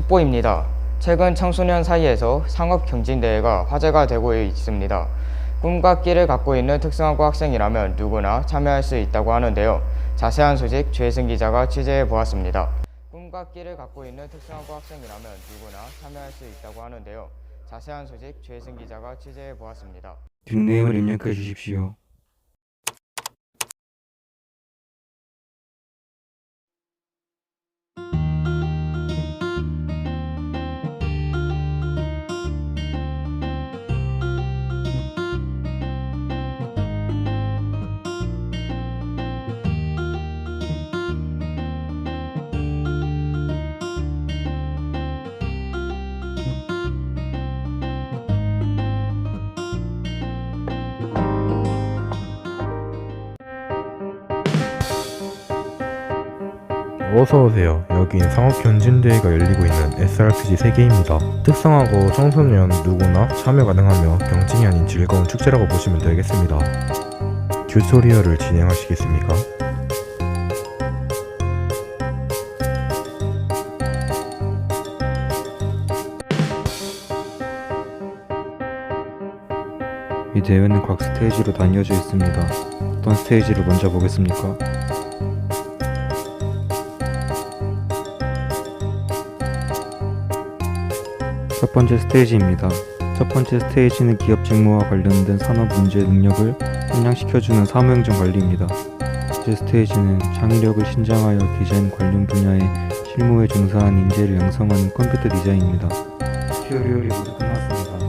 속보입니다. 최근 청소년 사이에서 상업 경진대회가 화제가 되고 있습니다. 꿈과 끼를 갖고 있는 특성화고 학생이라면 누구나 참여할 수 있다고 하는데요. 자세한 소식 최승 기자가 취재해 보았습니다. 꿈과 끼를 갖고 있는 특성화고 학생이라면 누구나 참여할 수 있다고 하는데요. 자세한 소식 최승 기자가 취재해 보았습니다. 닉네임을 입력해 주십시오. 어서오세요. 여긴 상업경진대회가 열리고 있는 SRPG 세계입니다. 특성하고 청소년 누구나 참여 가능하며 경진이 아닌 즐거운 축제라고 보시면 되겠습니다. 튜토리얼을 진행하시겠습니까? 이 대회는 각 스테이지로 나뉘어져 있습니다. 어떤 스테이지를 먼저 보겠습니까? 첫 번째 스테이지입니다. 첫 번째 스테이지는 기업 직무와 관련된 산업 문제 능력을 함량시켜주는 사무행정 관리입니다. 제 스테이지는 창의력을 신장하여 디자인 관련 분야의 실무에 종사한 인재를 양성하는 컴퓨터 디자인입니다. 튜토리얼이 모두 끝났습니다.